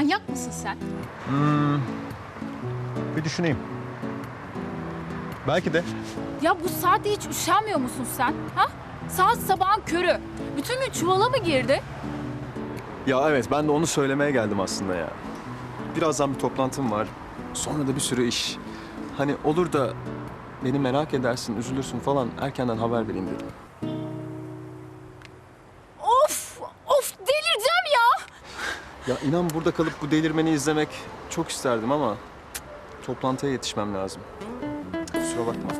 manyak mısın sen? Bir düşüneyim. Belki de. Ya bu saatte hiç üşenmiyor musun sen? Ha? Saat sabahın körü. Bütün gün çuvala mı girdi? Ya evet ben de onu söylemeye geldim aslında ya. Birazdan bir toplantım var. Sonra da bir sürü iş. Hani olur da beni merak edersin, üzülürsün falan erkenden haber vereyim dedim. Ya inan burada kalıp bu delirmeni izlemek çok isterdim ama toplantıya yetişmem lazım. Kusura bakma.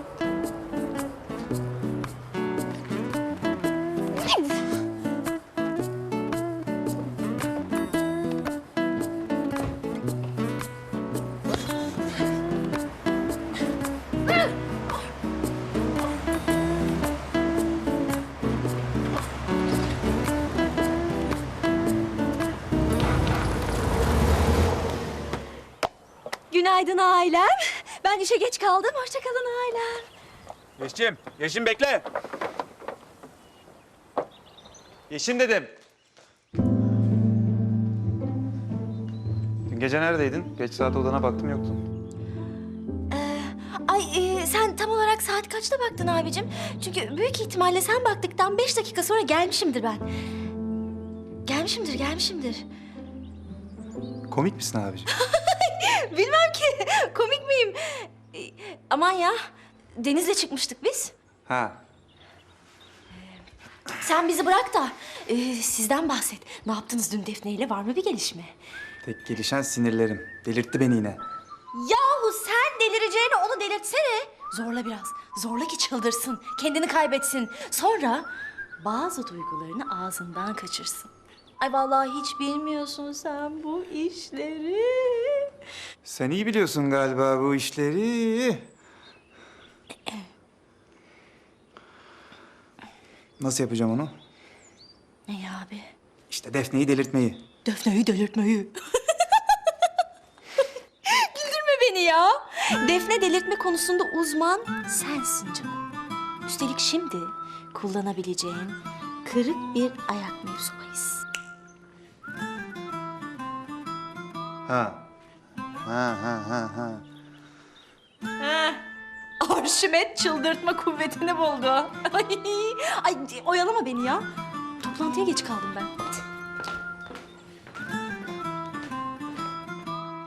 Günaydın ailem. Ben işe geç kaldım. Hoşçakalın ailem. Yeşim, Yeşim bekle. Yeşim dedim. Dün gece neredeydin? Geç saat odana baktım yoktun. Ay e, sen tam olarak saat kaçta baktın abicim? Çünkü büyük ihtimalle sen baktıktan beş dakika sonra gelmişimdir ben. Gelmişimdir, gelmişimdir. Komik misin abiciğim? Bilmem ki komik miyim? E, aman ya Deniz'le çıkmıştık biz. ha. Sen bizi bırak da e, sizden bahset. Ne yaptınız dün Defne ile? Var mı bir gelişme? Tek gelişen sinirlerim. Delirtti beni yine. Yahu sen delireceğine onu delirtsene. Zorla biraz. Zorla ki çıldırsın. Kendini kaybetsin. Sonra bazı duygularını ağzından kaçırsın. Ay vallahi hiç bilmiyorsun sen bu işleri. Sen iyi biliyorsun galiba bu işleri. Nasıl yapacağım onu? Ne ya abi? İşte Defne'yi delirtmeyi. Defne'yi delirtmeyi. Güldürme beni ya. Defne delirtme konusunda uzman sensin canım. Üstelik şimdi kullanabileceğin kırık bir ayak mevzubayız. Ha. Ha ha ha ha. Arşimet çıldırtma kuvvetini buldu. Ay, ay oyalama beni ya. Toplantıya geç kaldım ben.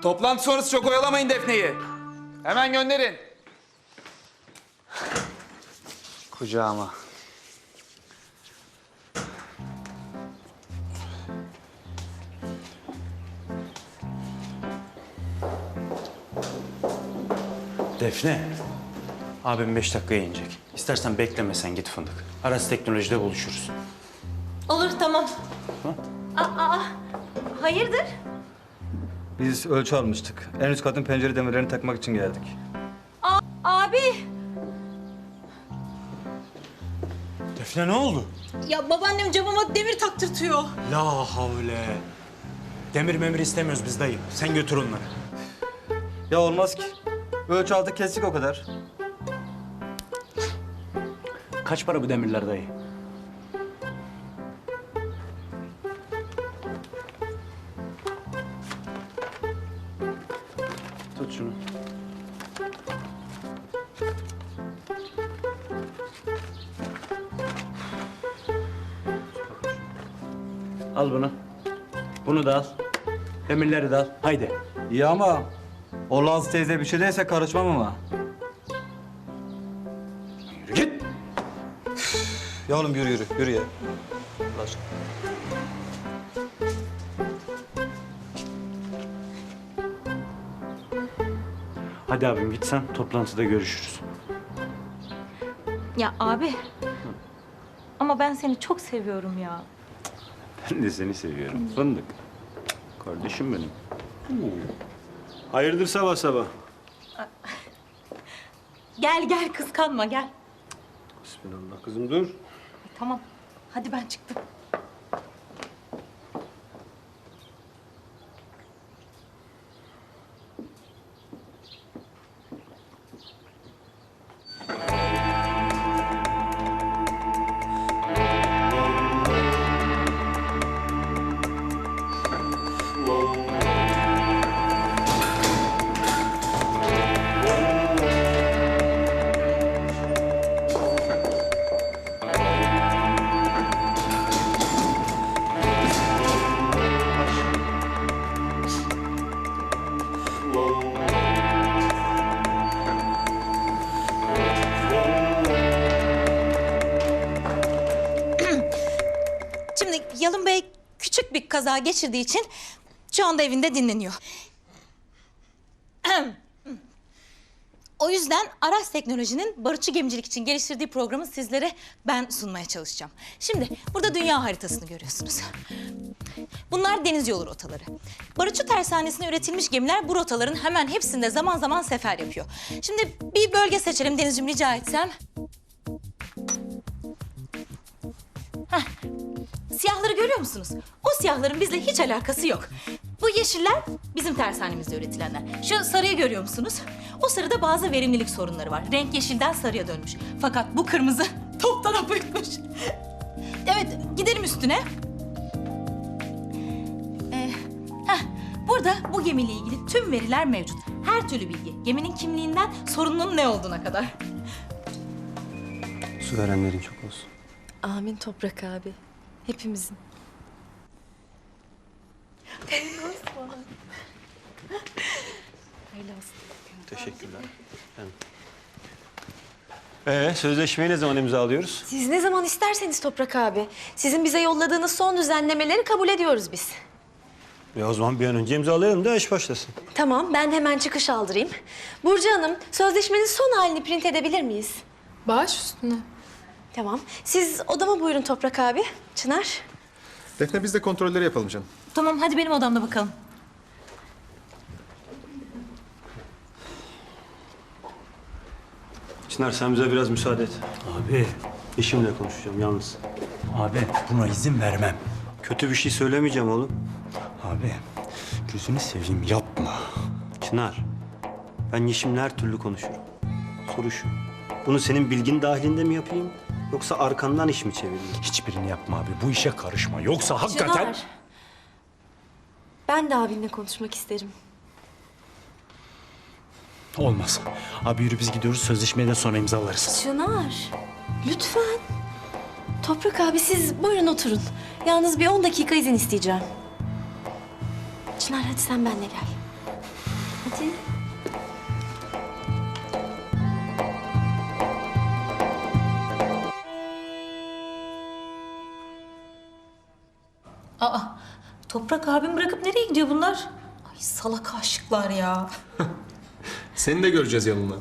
Toplantı sonrası çok oyalamayın Defne'yi. Hemen gönderin. Kucağıma. Defne, abim beş dakikaya inecek. İstersen bekleme sen git fındık. Aras teknolojide buluşuruz. Olur tamam. Aa, hayırdır? Biz ölçü almıştık. En üst katın pencere demirlerini takmak için geldik. Abi. Defne ne oldu? Ya babaannem camıma demir taktırtıyor. La havle. Demir memir istemiyoruz biz dayı. Sen götür onları. Ya olmaz ki. Ölçü aldık kestik o kadar. Kaç para bu demirler dayı? Tut şunu. Al bunu. Bunu da al. Demirleri de al. Haydi. İyi ama o Laz teyze bir şey değilse karışmam ama. Yürü git. Ya oğlum yürü yürü yürü ya. Allah aşkına. Hadi abim git sen. Toplantıda görüşürüz. Ya abi. Ama ben seni çok seviyorum ya. Ben de seni seviyorum. Fındık. Kardeşim benim. Hayırdır sabah sabah? Gel gel kıskanma gel. Bismillah kızım dur. Tamam. Hadi ben çıktım. Kaza geçirdiği için şu anda evinde dinleniyor. O yüzden Aras Teknoloji'nin barutçu gemicilik için geliştirdiği programı sizlere ben sunmaya çalışacağım. Şimdi burada dünya haritasını görüyorsunuz. Bunlar deniz yolu rotaları. Barutçu tersanesine üretilmiş gemiler bu rotaların hemen hepsinde zaman zaman sefer yapıyor. Şimdi bir bölge seçelim Denizciğim rica etsem. Görüyor musunuz? O siyahların bizle hiç alakası yok. Bu yeşiller bizim tersanemizde üretilenler. Şu sarıyı görüyor musunuz? O sarıda bazı verimlilik sorunları var. Renk yeşilden sarıya dönmüş. Fakat bu kırmızı toptan apıkmış. Evet, gidelim üstüne. Ee, heh, burada bu gemiyle ilgili tüm veriler mevcut. Her türlü bilgi. Geminin kimliğinden sorunun ne olduğuna kadar. Su verenlerin çok olsun. Amin Toprak abi. Hepimizin. Teşekkürler. Ee, sözleşmeyi ne zaman imzalıyoruz? Siz ne zaman isterseniz Toprak abi. Sizin bize yolladığınız son düzenlemeleri kabul ediyoruz biz. Ya o zaman bir an önce imzalayalım da iş başlasın. Tamam, ben hemen çıkış aldırayım. Burcu Hanım, sözleşmenin son halini print edebilir miyiz? Baş üstüne. Tamam. Siz odama buyurun Toprak abi. Çınar. Defne biz de kontrolleri yapalım canım. Tamam, hadi benim odamda bakalım. Çınar sen bize biraz müsaade et. Abi, İşimle konuşacağım yalnız. abi buna izin vermem. Kötü bir şey söylemeyeceğim oğlum. Abi, gözünü seveyim yapma. Çınar, ben Yeşim'le her türlü konuşurum. Soru şu, bunu senin bilgin dahilinde mi yapayım? Yoksa arkandan iş mi çevireyim? Hiçbirini yapma abi. Bu işe karışma. Yoksa hakikaten... Çınar. Ben de abimle konuşmak isterim. Olmaz. Abi yürü biz gidiyoruz. Sözleşmeden sonra imzalarız. Çınar, lütfen. Toprak abi siz buyurun oturun. Yalnız bir 10 dakika izin isteyeceğim. Çınar hadi sen benimle gel. Toprak abim bırakıp nereye gidiyor bunlar? Ay salak aşıklar ya. Seni de göreceğiz yanında.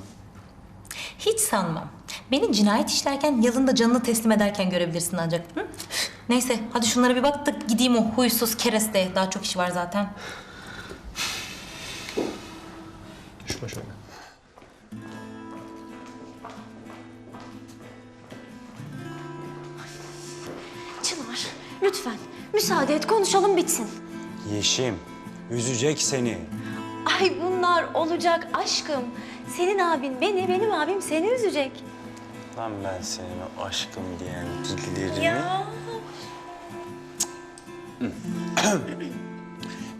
Hiç sanmam. Beni cinayet işlerken yalında canını teslim ederken görebilirsin ancak. Hı? Neyse hadi şunlara bir bak da gideyim o huysuz kereste. Daha çok iş var zaten. Şuna şöyle. Çınar lütfen müsaade et konuşalım bitsin. Yeşim, üzecek seni. Ay bunlar olacak aşkım. Senin abin beni, benim abim seni üzecek. Lan ben senin o aşkım diyen dillerimi... Ya.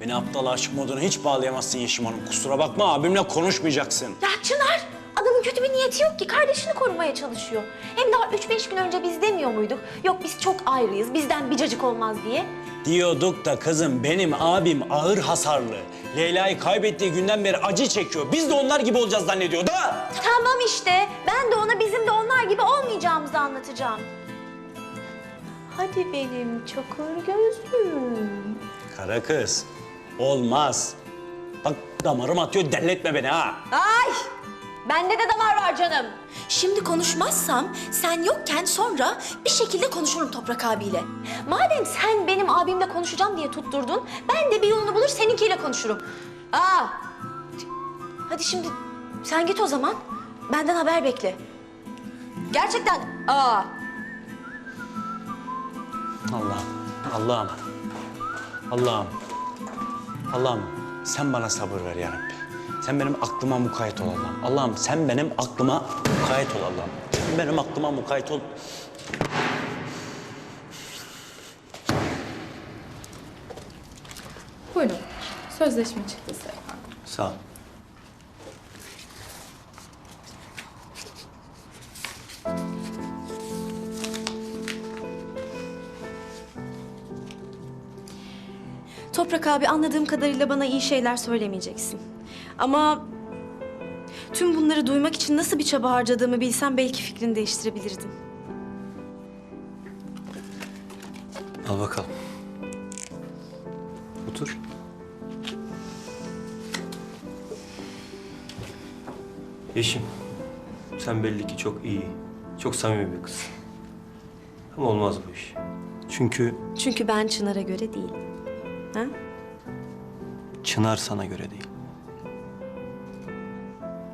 Beni aptal aşık moduna hiç bağlayamazsın Yeşim Hanım. Kusura bakma abimle konuşmayacaksın. Ya Çınar adamın kötü bir niyeti yok ki kardeşini korumaya çalışıyor. Hem daha üç beş gün önce biz demiyor muyduk? Yok biz çok ayrıyız bizden bir cacık olmaz diye. Diyorduk da kızım benim abim ağır hasarlı. Leyla'yı kaybettiği günden beri acı çekiyor. Biz de onlar gibi olacağız zannediyor da. Tamam işte ben de ona bizim de onlar gibi olmayacağımızı anlatacağım. Hadi benim çakır gözlüm. Kara kız, olmaz. Bak damarım atıyor, delletme beni ha. Ay! Bende de damar var canım. Şimdi konuşmazsam sen yokken sonra bir şekilde konuşurum Toprak abiyle. Madem sen benim abimle konuşacağım diye tutturdun, ben de bir yolunu bulur seninkiyle konuşurum. Aa! Hadi şimdi sen git o zaman. Benden haber bekle. Gerçekten. Aa! Allah'ım, Allah'ım, Allah'ım, Allah'ım sen bana sabır ver ya. Sen benim aklıma mukayyet ol Allah'ım. Allah'ım sen benim aklıma mukayyet ol Allah'ım. Sen benim aklıma mukayyet ol. Buyurun. Sözleşme çıktı size efendim. Sağ ol. Toprak abi anladığım kadarıyla bana iyi şeyler söylemeyeceksin. Ama tüm bunları duymak için nasıl bir çaba harcadığımı bilsem belki fikrini değiştirebilirdin. Al bakalım. Otur. Yeşim, sen belli ki çok iyi, çok samimi bir kız. Ama olmaz bu iş. Çünkü Çünkü ben Çınar'a göre değil. Ha? Çınar sana göre değil.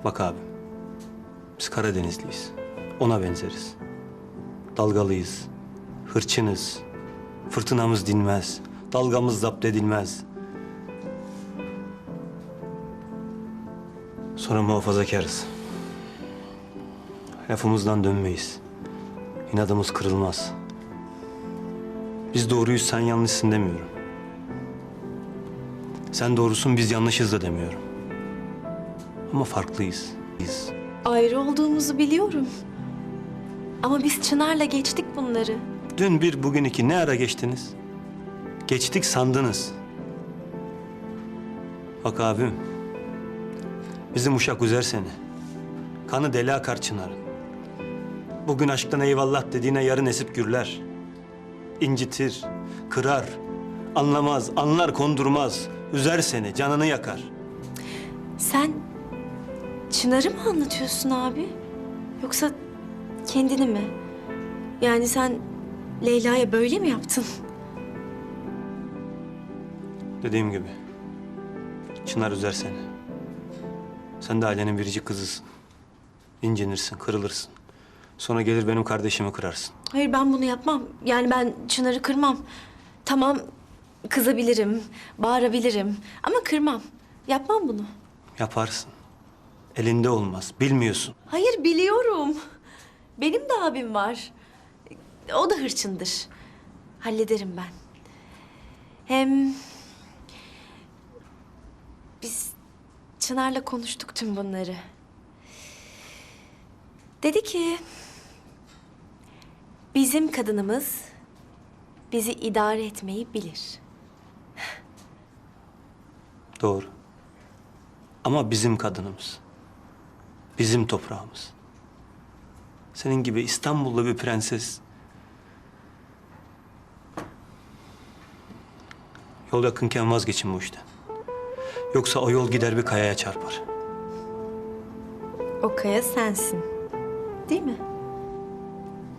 Bak abi, biz Karadenizliyiz. Ona benzeriz. Dalgalıyız, hırçınız, fırtınamız dinmez, dalgamız zapt edilmez. Sonra muhafazakarız. Lafımızdan dönmeyiz. İnadımız kırılmaz. Biz doğruyuz, sen yanlışsın demiyorum. Sen doğrusun, biz yanlışız da demiyorum. Ama farklıyız. Biz. Ayrı olduğumuzu biliyorum. Ama biz Çınar'la geçtik bunları. Dün bir, bugün iki. Ne ara geçtiniz? Geçtik sandınız. Bak abim. Bizim uşak üzer seni. Kanı deli akar Çınar'ın. Bugün aşktan eyvallah dediğine yarın esip gürler. İncitir, kırar. Anlamaz, anlar kondurmaz. Üzer seni, canını yakar. Sen Çınar'ı mı anlatıyorsun abi? Yoksa kendini mi? Yani sen Leyla'ya böyle mi yaptın? Dediğim gibi. Çınar üzer seni. Sen de ailenin biricik kızısın. İncinirsin, kırılırsın. Sonra gelir benim kardeşimi kırarsın. Hayır ben bunu yapmam. Yani ben Çınar'ı kırmam. Tamam kızabilirim, bağırabilirim ama kırmam. Yapmam bunu. Yaparsın. Elinde olmaz. Bilmiyorsun. Hayır biliyorum. Benim de abim var. O da hırçındır. Hallederim ben. Hem biz Çınar'la konuştuk tüm bunları. Dedi ki bizim kadınımız bizi idare etmeyi bilir. Doğru. Ama bizim kadınımız. Bizim toprağımız. Senin gibi İstanbullu bir prenses. Yol yakınken vazgeçin bu işten. Yoksa o yol gider bir kayaya çarpar. O kaya sensin. Değil mi?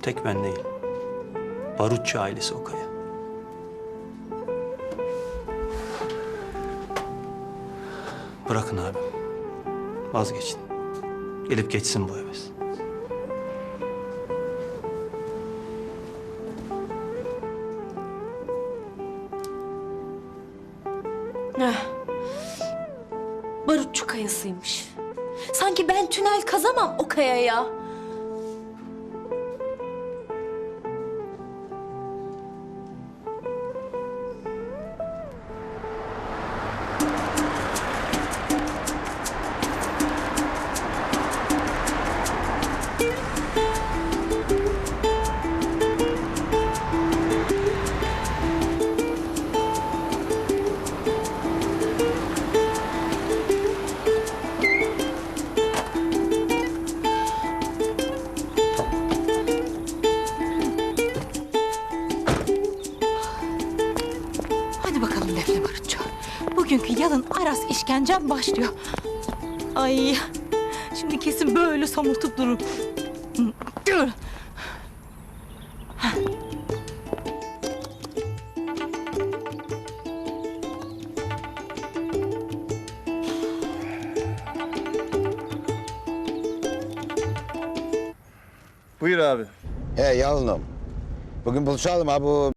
Tek ben değil. Barutçu ailesi o kaya. Bırakın abi. Vazgeçin. Gelip geçsin bu heves. Heh. Barutçu kayasıymış. Sanki ben tünel kazamam o kayaya. Hadi bakalım Defne Barutçu. Bugünkü yalın aras işkencem başlıyor. Ay şimdi kesin böyle somurtup durur. Dur. Buyur abi. He yalınım. Bugün buluşalım ha bu